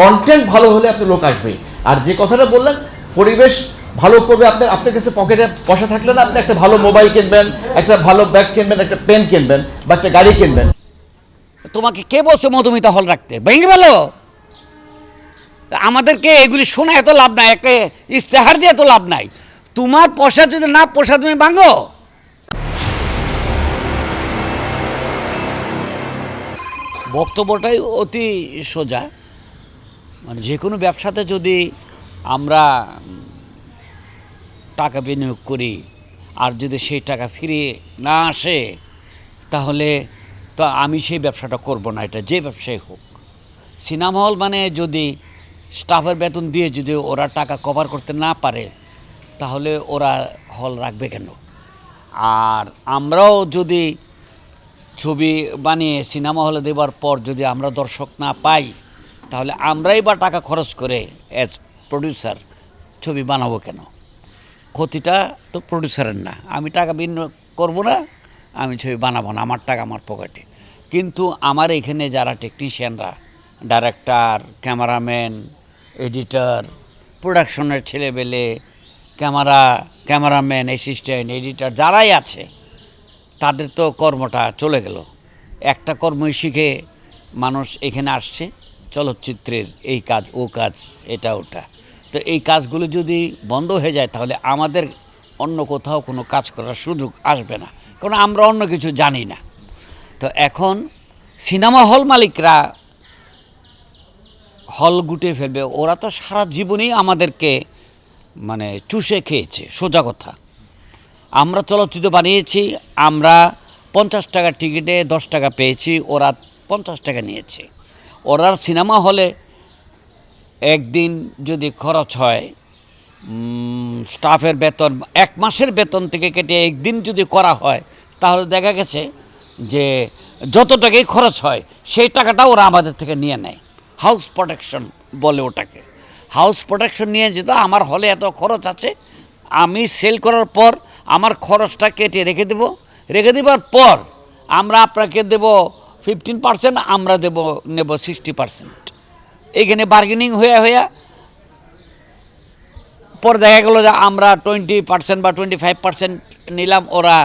Content ভালো হলে আপনি লোক আসবেই। আর যে কথাটা বললেন, পরিবেশ ভালো করবে, আপনার আপনার কাছে পকেটে পয়সা থাকলে না আপনি একটা ভালো মোবাইল কিনবেন, একটা ভালো ব্যাগ কিনবেন, একটা পেন কিনবেন, বা একটা গাড়ি কিনবেন। তোমাকে কে বলছে মধুমিতা হল রাখতে? ভেঙে গেল আমাদেরকে এগুলি শোনা এত লাভ নাই, একটা ইস্তেহার দিয়ে এত লাভ নাই। তোমার পয়সা যদি না, পয়সা তুমি ভাঙো। বক্তব্যটাই অতি সোজা। মানে যে কোনো ব্যবসাতে যদি আমরা টাকা বিনিয়োগ করি, আর যদি সেই টাকা ফিরে না আসে, তাহলে তো আমি সেই ব্যবসাটা করব না, এটা যে ব্যবসায় হোক। সিনেমা হল মানে যদি স্টাফের বেতন দিয়ে যদি ওরা টাকা কভার করতে না পারে, তাহলে ওরা হল রাখবে কেন? আর আমরাও যদি ছবি বানিয়ে সিনেমা হলে দেওয়ার পর যদি আমরা দর্শক না পাই তাহলে আমরাই বা টাকা খরচ করে অ্যাজ প্রডিউসার ছবি বানাবো কেন? ক্ষতিটা তো প্রডিউসারের না। আমি টাকা বিনিয়োগ করব না, আমি ছবি বানাবো না, আমার টাকা আমার পকেটে। কিন্তু আমার এখানে যারা টেকনিশিয়ানরা ডাইরেক্টর ক্যামেরাম্যান এডিটর প্রোডাকশনের ছেলেবেলে ক্যামেরা ক্যামেরাম্যান অ্যাসিস্ট্যান্ট এডিটর যারাই আছে, তাদের তো কর্মটা চলে গেল। একটা কর্মই শিখে মানুষ এখানে আসছে। চলচ্চিত্রের এই কাজ, ও কাজ, এটা, ওটা। তো এই কাজগুলো যদি বন্ধ হয়ে যায়, তাহলে আমাদের অন্য কোথাও কোনো কাজ করার সুযোগ আসবে না। কারণ আমরা অন্য কিছু জানি না। তো এখন সিনেমা হল মালিকরা হল গুটে ফেলবে। ওরা তো সারা জীবনই আমাদেরকে মানে চুষে খেয়েছে, সোজা কথা। আমরা চলচ্চিত্র বানিয়েছি, আমরা পঞ্চাশ টাকার টিকিটে দশ টাকা পেয়েছি, ওরা পঞ্চাশ টাকা নিয়েছে। ওরার সিনেমা হলে একদিন যদি খরচ হয় স্টাফের বেতন, এক মাসের বেতন থেকে কেটে একদিন যদি করা হয়, তাহলে দেখা গেছে যে যত টাকাই খরচ হয়, সেই টাকাটা ওরা আমাদের থেকে নিয়ে নেয়। হাউস প্রোটেকশন বলে ওটাকে। হাউস প্রোটেকশন নিয়ে যেত, আমার হলে এত খরচ আছে, আমি সেল করার পর আমার খরচটা কেটে রেখে দেব। রেখে দেবার পর আমরা আপনাকে দেব ফিফটিন পার্সেন্ট আমরা দেব, নেব সিক্সটি পার্সেন্ট এইখানে বার্গেনিং হয়ে হয়ে পরে দেখা গেলো যে আমরা টোয়েন্টি পার্সেন্ট বা টোয়েন্টি ফাইভ পার্সেন্ট নিলাম, ওরা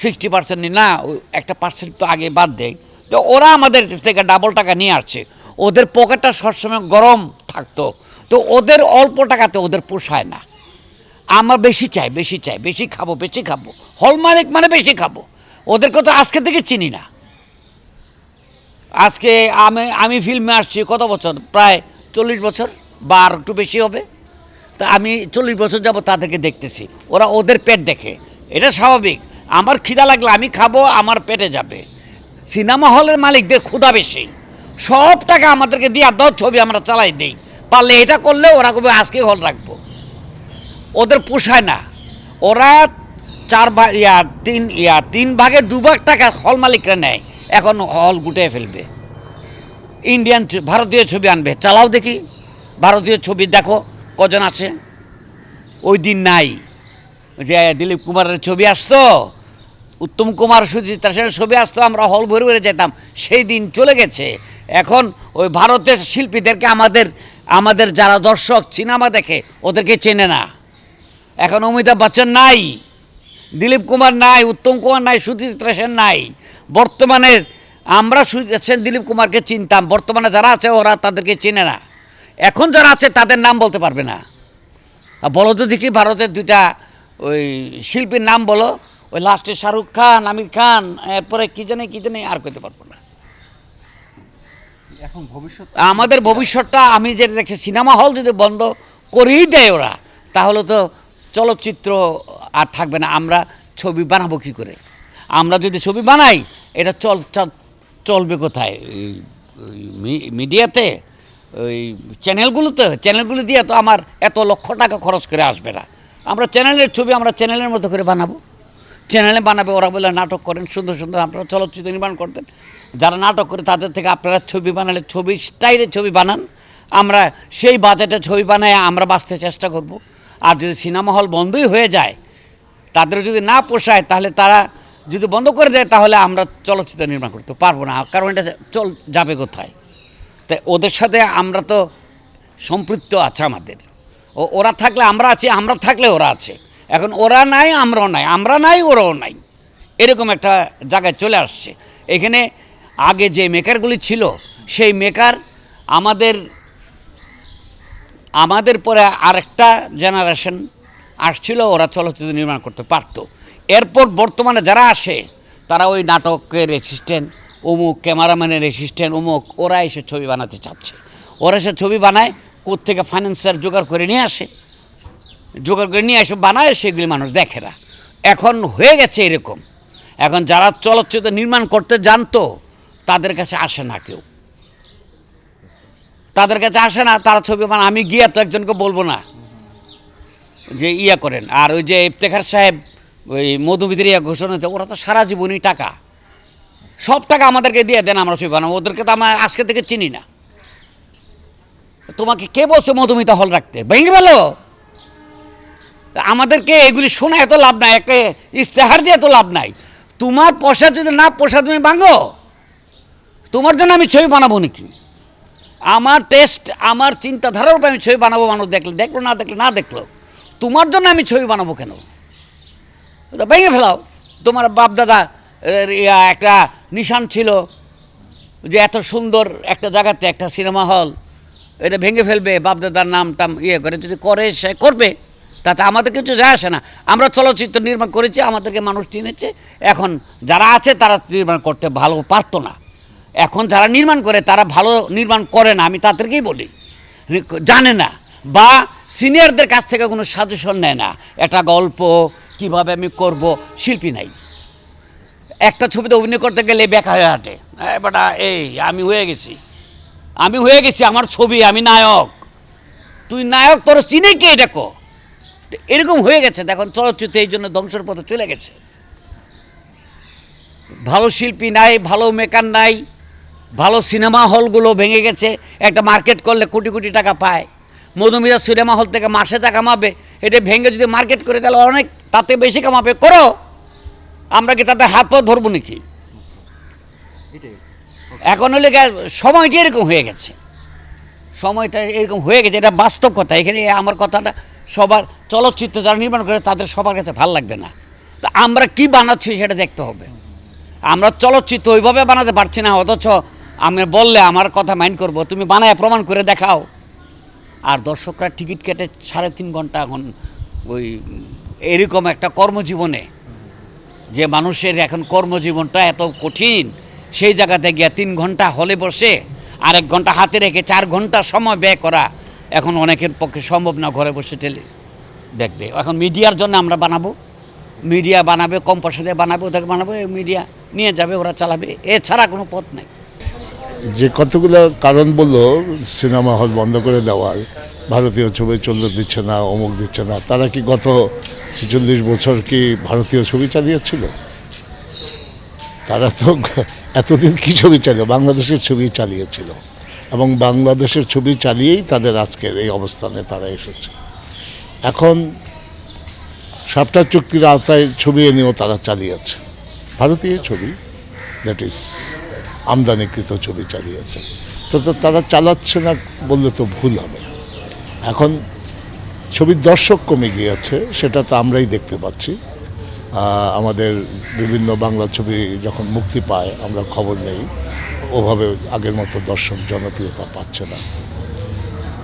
সিক্সটি পার্সেন্ট নি না একটা পার্সেন্ট তো আগে বাদ দেয়। তো ওরা আমাদের থেকে ডাবল টাকা নিয়ে আসছে। ওদের পকেটটা সবসময় গরম থাকতো। তো ওদের অল্প টাকাতে ওদের পোষায় না। আমার বেশি চাই বেশি চাই, বেশি খাব বেশি খাব। হল মালিক মানে বেশি খাব। ওদেরকে তো আজকে থেকে চিনি না। আজকে আমি আমি ফিল্মে আসছি কত বছর? প্রায় চল্লিশ বছর বা আর একটু বেশি হবে। তা আমি চল্লিশ বছর যাব তাদেরকে দেখতেছি। ওরা ওদের পেট দেখে। এটা স্বাভাবিক। আমার খিদা লাগলে আমি খাব, আমার পেটে যাবে। সিনেমা হলের মালিকদের ক্ষুধা বেশি। সব টাকা আমাদেরকে দিয়ে দাও, ছবি আমরা চালাই দেই। পারলে এটা করলে ওরা কবে আজকে হল রাখব। ওদের পোষায় না। ওরা চার ভাগ ইয়া, তিন ইয়া, তিন ভাগের দুভাগ টাকা হল মালিকরা নেয়। এখন হল গুটিয়ে ফেলবে। ইন্ডিয়ান ভারতীয় ছবি আনবে। চালাও দেখি। ভারতীয় ছবি দেখো, কজন আছে ওই দিন নাই। যে দিলীপ কুমারের ছবি আসতো, উত্তম কুমার সুচিত্রা সেনের ছবি আসতো, আমরা হল ভরে ভরে যেতাম। সেই দিন চলে গেছে। এখন ওই ভারতের শিল্পীদেরকে আমাদের আমাদের যারা দর্শক, সিনেমা দেখে, ওদেরকে চেনে না। এখন অমিতাভ বচ্চন নাই। দিলীপ কুমার নাই উত্তম কুমার নাই সুচিত্রা সেন নাই। বর্তমানে আমরা সুচিত্রা সেন দিলীপ কুমারকে চিনতাম। বর্তমানে যারা আছে ওরা তাদেরকে চেনে না। এখন যারা আছে তাদের নাম বলতে পারবে না। বলো তো দেখি ভারতের দুইটা ওই শিল্পীর নাম বলো। ওই লাস্টে শাহরুখ খান আমির খান এরপরে কী জানে কী জানে আর করতে পারব না। এখন ভবিষ্যৎ আমাদের ভবিষ্যৎটা আমি যেটা দেখছি সিনেমা হল যদি বন্ধ করেই দেয় ওরা তাহলে তো চলচ্চিত্র আর থাকবে না, আমরা ছবি বানাবো কী করে? আমরা যদি ছবি বানাই, এটা চল, চল- চলবে কোথায়? মিডিয়াতে ওই চ্যানেলগুলোতে, চ্যানেলগুলো দিয়ে তো আমার এত লক্ষ টাকা খরচ করে আসবে না। আমরা চ্যানেলের ছবি আমরা চ্যানেলের মতো করে বানাবো। চ্যানেলে বানাবে, ওরা বলে নাটক করেন, সুন্দর সুন্দর আপনারা চলচ্চিত্র নির্মাণ করতেন। যারা নাটক করে তাদের থেকে আপনারা ছবি বানালে, ছবি স্টাইলের ছবি বানান। আমরা সেই বাজেটে ছবি বানায় আমরা বাঁচতে চেষ্টা করব। আর যদি সিনেমা হল বন্ধই হয়ে যায় তাদের যদি না পোষায়, তাহলে তারা যদি বন্ধ করে দেয়, তাহলে আমরা চলচ্চিত্র নির্মাণ করতে পারব না। কারণ এটা চল, যাবে কোথায়? তাই ওদের সাথে আমরা তো সম্পৃক্ত আছে আমাদের। ও, ওরা থাকলে আমরা আছি, আমরা থাকলে ওরা আছে। এখন ওরা নাই, আমরাও নাই। আমরা নাই, ওরাও নাই। এরকম একটা জায়গায় চলে আসছে। এখানে আগে যে মেকারগুলি ছিল, সেই মেকার আমাদের আমাদের পরে আরেকটা জেনারেশন আসছিল, ওরা চলচ্চিত্র নির্মাণ করতে পারতো। এরপর বর্তমানে যারা আসে, তারা ওই নাটকের অ্যাসিস্ট্যান্ট অমুক ক্যামেরাম্যানের অ্যাসিস্ট্যান্ট অমুক, ওরা এসে ছবি বানাতে চাচ্ছে। ওরা এসে ছবি বানায়, কোত্থেকে ফাইন্যান্সার জোগাড় করে নিয়ে আসে। জোগাড় করে নিয়ে এসে বানায়, সেগুলি মানুষ দেখে না। এখন হয়ে গেছে এরকম। এখন যারা চলচ্চিত্র নির্মাণ করতে জানতো, তাদের কাছে আসে না কেউ। তাদের কাছে আসে না, তারা ছবি মানে আমি গিয়ে তো একজনকে বলব না। যে ইয়া করেন। আর ওই যে ইফতেখার সাহেব, ওই মধুমিতির ইয়া ঘোষণাতে ওরা তো সারা জীবনই টাকা। সব টাকা আমাদেরকে দিয়ে দেন আমরা ছবি বানাবো ওদেরকে তো আমরা আজকে থেকে চিনি না। তোমাকে কে বলছে মধুমিতা হল রাখতে? ভেঙে গেল আমাদেরকে এগুলি শোনা এত লাভ নাই, একটা ইস্তেহার দিয়ে এত লাভ নাই। তোমার পয়সা যদি না, পয়সা তুমি ভাঙো। তোমার জন্য আমি ছবি বানাবো নাকি? আমার টেস্ট আমার চিন্তাধারার উপর আমি ছবি বানাবো, মানুষ দেখলে। দেখল, না দেখলে, না দেখল। তোমার জন্য আমি ছবি বানাবো কেন? ওটা ভেঙে ফেলাও। তোমার বাপ ইয়া, একটা নিশান ছিল যে এত সুন্দর একটা জায়গাতে একটা সিনেমা হল, এটা ভেঙে ফেলবে বাপ দাদার নাম টাম ইয়ে করে, যদি করে, সে করবে। তাতে আমাদের কিছু যায় আসে না। আমরা চলচ্চিত্র নির্মাণ করেছি, আমাদেরকে মানুষ চিনেছে। এখন যারা আছে, তারা নির্মাণ করতে ভালো পারতো না। এখন যারা নির্মাণ করে, তারা ভালো নির্মাণ করে না, আমি তাদেরকেই বলি। জানে না। বা সিনিয়রদের কাছ থেকে কোনো সাজেশন নেয় না। একটা গল্প, কীভাবে আমি করব, শিল্পী নাই। একটা ছবিতে অভিনয় করতে গেলে বেকা হয়ে হাঁটে। বেটা, এই, আমি হয়ে গেছি। আমি হয়ে গেছি, আমার ছবি, আমি নায়ক। তুই নায়ক, তোর চিনে কে এটা এরকম হয়ে গেছে, দেখুন, চলচ্চিত্র এই জন্য ধ্বংসের পথে চলে গেছে। ভালো শিল্পী নাই, ভালো মেকার নাই, ভালো সিনেমা হলগুলো ভেঙে গেছে, একটা মার্কেট করলে কোটি কোটি টাকা পায়। মধুমিতা সিনেমা হল থেকে মাসে টাকা কামাবে এটা ভেঙে যদি মার্কেট করে, তাহলে অনেক তাতে বেশি কামাবে। করো। আমরা কি তাতে হাত পা ধরবো নাকি? এখন হলে সময়টা এরকম হয়ে গেছে। সময়টা এরকম হয়ে গেছে, এটা বাস্তব কথা। এখানে আমার কথাটা সবার চলচ্চিত্র যারা নির্মাণ করে, তাদের সবার কাছে ভালো লাগবে না। তা আমরা কি বানাচ্ছি সেটা দেখতে হবে। আমরা চলচ্চিত্র ওইভাবে বানাতে পারছি না, অথচ আমি বললে আমার কথা মাইন্ড করব। তুমি বানায় প্রমাণ করে দেখাও। আর দর্শকরা টিকিট কেটে সাড়ে তিন ঘণ্টা এখন ওই এরকম একটা কর্মজীবনে, যে মানুষের এখন কর্মজীবনটা এত কঠিন, সেই জায়গাতে গিয়ে তিন ঘণ্টা হলে বসে আরেক ঘণ্টা হাতে রেখে চার ঘণ্টা সময় ব্যয় করা এখন অনেকের পক্ষে সম্ভব না ঘরে বসে টেলে। দেখবে, এখন মিডিয়ার জন্য আমরা বানাবো। মিডিয়া বানাবে, কম পয়সা দিয়ে বানাবে, ওদেরকে বানাবো মিডিয়া নিয়ে যাবে, ওরা চালাবে, এছাড়া কোনো পথ নেই। যে কতগুলো কারণ বলল, সিনেমা হল বন্ধ করে দেওয়ার, ভারতীয় ছবি চলতে দিচ্ছে না, অমুক দিচ্ছে না, তারা কি গত ছেচল্লিশ বছর কি ভারতীয় ছবি চালিয়েছিল? তারা তো এতদিন কি ছবি চালিয়ে বাংলাদেশের ছবি চালিয়েছিল। এবং বাংলাদেশের ছবি চালিয়েই তাদের আজকের এই অবস্থানে তারা এসেছে। এখন সাপটা চুক্তির আওতায় ছবি এনেও তারা চালিয়েছে। ভারতীয় ছবি দ্যাট ইজ আমদানিকৃত ছবি চালিয়েছে। তো তারা চালাচ্ছে না বললে তো ভুল হবে। এখন ছবির দর্শক কমে গিয়েছে, সেটা তো আমরাই দেখতে পাচ্ছি। আমাদের বিভিন্ন বাংলা ছবি যখন মুক্তি পায়, আমরা খবর নেই। ওভাবে আগের মতো দর্শক জনপ্রিয়তা পাচ্ছে না।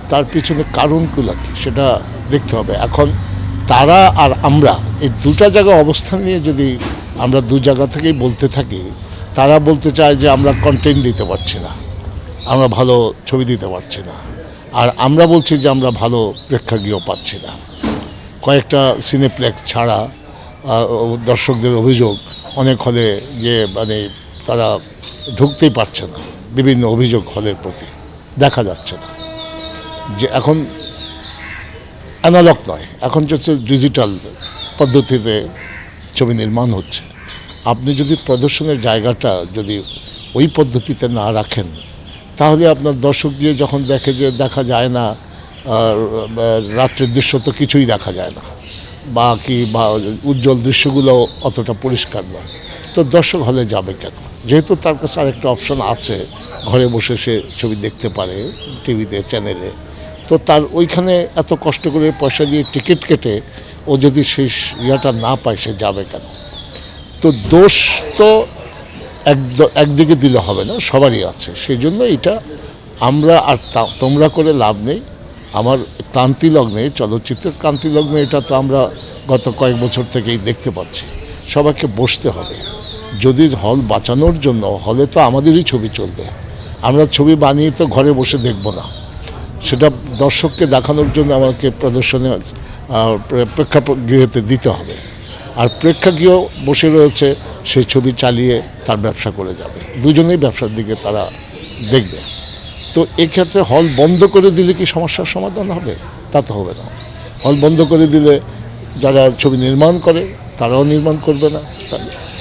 তার পিছনে কারণগুলো কি, সেটা দেখতে হবে। এখন তারা আর আমরা, এই দুটা জায়গা অবস্থান নিয়ে যদি আমরা দু জায়গা থেকেই বলতে থাকি তারা বলতে চায় যে আমরা কন্টেন্ট দিতে পারছি না। আমরা ভালো ছবি দিতে পারছি না। আর আমরা বলছি যে আমরা ভালো প্রেক্ষাগৃহ পাচ্ছি না। কয়েকটা সিনেপ্লেক্স ছাড়া দর্শকদের অভিযোগ অনেক হলে যে মানে তারা ঢুকতেই পারছে না। বিভিন্ন অভিযোগ হলের প্রতি। দেখা যাচ্ছে না। যে এখন অ্যানালগ নয়, এখন হচ্ছে ডিজিটাল পদ্ধতিতে ছবি নির্মাণ হচ্ছে। আপনি যদি প্রদর্শনের জায়গাটা যদি ওই পদ্ধতিতে না রাখেন, তাহলে আপনার দর্শক দিয়ে যখন দেখে যে দেখা যায় না রাত্রের দৃশ্য তো কিছুই দেখা যায় না। বা কি বা উজ্জ্বল দৃশ্যগুলো অতটা পরিষ্কার নয়। তো দর্শক হলে যাবে কেন? যেহেতু তার কাছে আরেকটা অপশন আছে, ঘরে বসে সে ছবি দেখতে পারে টিভিতে, চ্যানেলে। তো তার ওইখানে এত কষ্ট করে পয়সা দিয়ে টিকিট কেটে ও যদি সেই ইয়াটা না পায়, সে যাবে কেন? তো দোষ তো একদ- একদিকে দিলে হবে না সবারই আছে। সেই জন্য এটা আমরা আর তোমরা করে লাভ নেই। আমার ক্রান্তি লগ্নে চলচ্চিত্রের ক্রান্তি লগ্নে এটা তো আমরা গত কয়েক বছর থেকেই দেখতে পাচ্ছি। সবাইকে বসতে হবে। যদি হল বাঁচানোর জন্য হলে তো আমাদেরই ছবি চলবে। আমরা ছবি বানিয়ে তো ঘরে বসে দেখব না। সেটা দর্শককে দেখানোর জন্য আমাকে প্রদর্শনে আহ, প্রে- প্রেক্ষাগৃহেতে দিতে হবে। আর প্রেক্ষাগৃহ বসে রয়েছে সেই ছবি চালিয়ে তার ব্যবসা করে যাবে। দুজনেই ব্যবসার দিকে তারা দেখবে। তো এক্ষেত্রে হল বন্ধ করে দিলে কি সমস্যার সমাধান হবে? তা তো হবে না। হল বন্ধ করে দিলে যারা ছবি নির্মাণ করে, তারাও নির্মাণ করবে না।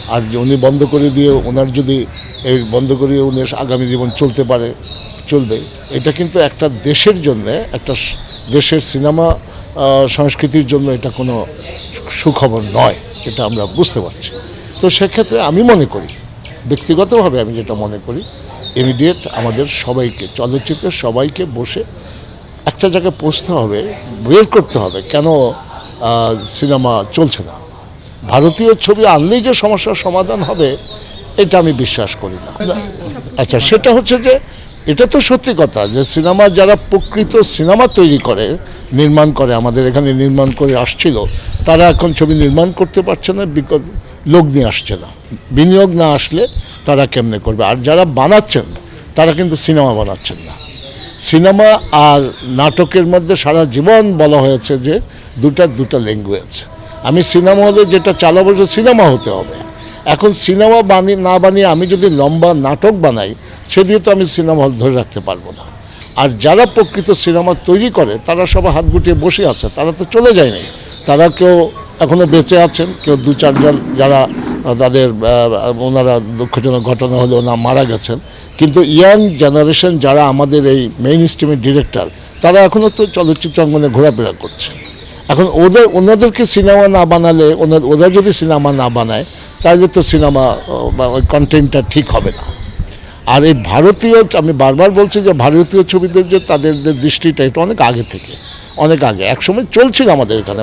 আর উনি বন্ধ করে দিয়ে ওনার যদি এই বন্ধ করে উনি আগামী জীবন চলতে পারে, চলবে, এটা কিন্তু একটা দেশের জন্য, একটা দেশের সিনেমা সংস্কৃতির জন্য এটা কোনো সুখবর নয় এটা আমরা বুঝতে পারছি। তো সেক্ষেত্রে আমি মনে করি ব্যক্তিগতভাবে আমি যেটা মনে করি ইমিডিয়েট আমাদের সবাইকে চলচ্চিত্রের সবাইকে বসে একটা জায়গায় পৌঁছতে হবে বের করতে হবে কেন সিনেমা চলছে না? ভারতীয় ছবি আনলেই যে সমস্যার সমাধান হবে এটা আমি বিশ্বাস করি না। আচ্ছা সেটা হচ্ছে যে এটা তো সত্যি কথা যে সিনেমা যারা প্রকৃত সিনেমা তৈরি করে, নির্মাণ করে, আমাদের এখানে নির্মাণ করে আসছিল, তারা এখন ছবি নির্মাণ করতে পারছে না, বিকজ লোক নিয়ে আসছে না। বিনিয়োগ না আসলে তারা কেমনে করবে? আর যারা বানাচ্ছেন, তারা কিন্তু সিনেমা বানাচ্ছেন না। সিনেমা আর নাটকের মধ্যে সারা জীবন বলা হয়েছে যে দুটা দুটা ল্যাঙ্গুয়েজ। আমি সিনেমা হলে যেটা চালাবো সিনেমা হতে হবে। এখন সিনেমা বানিয়ে না বানিয়ে আমি যদি লম্বা নাটক বানাই সে দিয়ে তো আমি সিনেমা হল ধরে রাখতে পারব না। আর যারা প্রকৃত সিনেমা তৈরি করে, তারা সবাই হাত গুটিয়ে বসে আছে, তারা তো চলে যায়নি তারা কেউ এখনও বেঁচে আছেন, কেউ দু চারজন যারা তাদের ওনারা দুঃখজনক ঘটনা হলে ওনারা মারা গেছেন। কিন্তু ইয়াং জেনারেশন যারা আমাদের এই মেইন স্ট্রিমের ডিরেক্টর, তারা এখনও তো চলচ্চিত্র অঙ্গনে ঘোরাফেরা করছে। এখন ওদের, ওনাদেরকে সিনেমা না বানালে, ওনার, ওরা যদি সিনেমা না বানায়, তাহলে তো সিনেমা বা ওই কন্টেন্টটা ঠিক হবে না। আর এই ভারতীয়, আমি বারবার বলছি যে ভারতীয় ছবিদের যে তাদের দৃষ্টিটা, এটা অনেক আগে থেকে, অনেক আগে, একসময় চলছিল আমাদের এখানে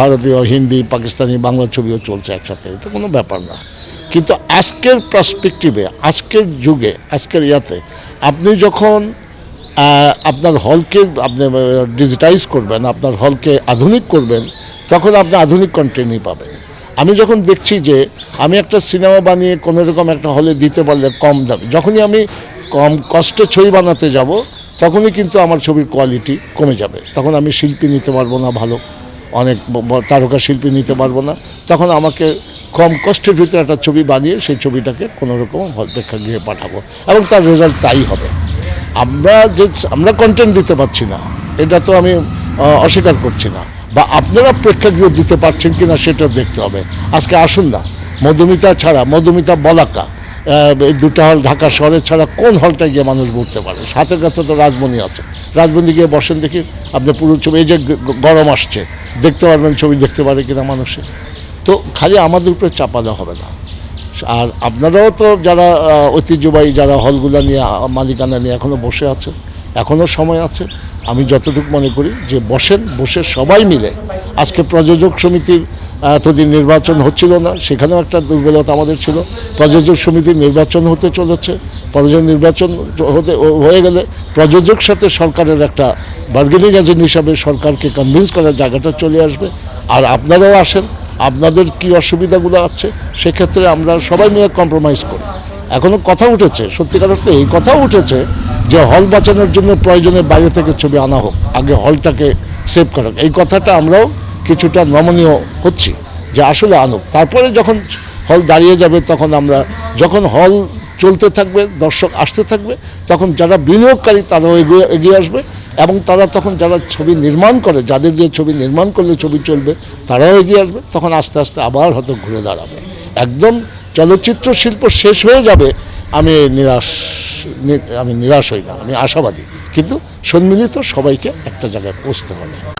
ভারতীয়, হিন্দি, পাকিস্তানি, বাংলা ছবিও চলছে একসাথে, এটা কোনো ব্যাপার না। কিন্তু আজকের পার্সপেক্টিভে আজকের যুগে, আজকের ইয়াতে, আপনি যখন আপনার হলকে আপনি ডিজিটাইজ করবেন, আপনার হলকে আধুনিক করবেন, তখন আপনি আধুনিক কন্টেন্টই পাবেন। আমি যখন দেখছি যে আমি একটা সিনেমা বানিয়ে কোনো রকম একটা হলে দিতে পারলে কম দাম, যখনই আমি কম কষ্টে ছবি বানাতে যাব, তখনই কিন্তু আমার ছবির কোয়ালিটি কমে যাবে। তখন আমি শিল্পী নিতে পারব না ভালো, অনেক তারকা শিল্পী নিতে পারব না। তখন আমাকে কম কষ্টের ভিতরে একটা ছবি বানিয়ে সেই ছবিটাকে কোনো রকম হল প্রেক্ষাগৃহে পাঠাবো এবং তার রেজাল্ট তাই হবে। আমরা যে, আমরা কন্টেন্ট দিতে পারছি না, এটা তো আমি অস্বীকার করছি না। বা আপনারা প্রেক্ষাগৃহ দিতে পারছেন কিনা সেটা দেখতে হবে। আজকে আসুন না। মধুমিতা ছাড়া, মধুমিতা বলাকা এই দুটো হল ঢাকা শহরে ছাড়া কোন হলটায় গিয়ে মানুষ ঘুরতে পারে? হাতের কাছে তো রাজমণি আছে। রাজমণি গিয়ে বসেন দেখি, আপনি পুরো ছবি, এই যে গরম আসছে, দেখতে পারবেন ছবি দেখতে পারে কিনা মানুষে। তো খালি আমাদের উপরে চাপা দেওয়া হবে না। আর আপনারাও তো যারা ঐতিহ্যবাহী যারা হলগুলো নিয়ে, মালিকানা নিয়ে এখনও বসে আছেন এখনও সময় আছে। আমি যতটুকু মনে করি যে বসেন, বসে সবাই মিলে। আজকে প্রযোজক সমিতির এতদিন নির্বাচন হচ্ছিল না, সেখানেও একটা দুর্বলতা আমাদের ছিল। প্রযোজক সমিতির নির্বাচন হতে চলেছে, প্রযোজক নির্বাচন হতে, হয়ে গেলে প্রযোজক সাথে সরকারের একটা বার্গেনিং এজেন্ট হিসাবে সরকারকে কনভিন্স করার জায়গাটা চলে আসবে। আর আপনারাও আসেন, আপনাদের কি অসুবিধাগুলো আছে, সেক্ষেত্রে আমরা সবাই মিলে কম্প্রোমাইজ করি। এখনও কথা উঠেছে, সত্যিকার অর্থে এই কথাও উঠেছে যে হল বাঁচানোর জন্য প্রয়োজনে বাইরে থেকে ছবি আনা হোক, আগে হলটাকে সেভ করা এই কথাটা আমরাও কিছুটা নমনীয় হচ্ছি যে আসলে আনুক। তারপরে যখন হল দাঁড়িয়ে যাবে, তখন আমরা যখন হল চলতে থাকবে, দর্শক আসতে থাকবে, তখন যারা বিনিয়োগকারী তারাও এগিয়ে এগিয়ে আসবে এবং তারা তখন যারা ছবি নির্মাণ করে, যাদের দিয়ে ছবি নির্মাণ করলে ছবি চলবে, তারাও এগিয়ে আসবে। তখন আস্তে আস্তে আবার হয়তো ঘুরে দাঁড়াবে। একদম চলচ্চিত্র শিল্প শেষ হয়ে যাবে আমি নিরাশ আমি নিরাশ হই না, আমি আশাবাদী। কিন্তু সম্মিলিত সবাইকে একটা জায়গায় পৌঁছতে হবে।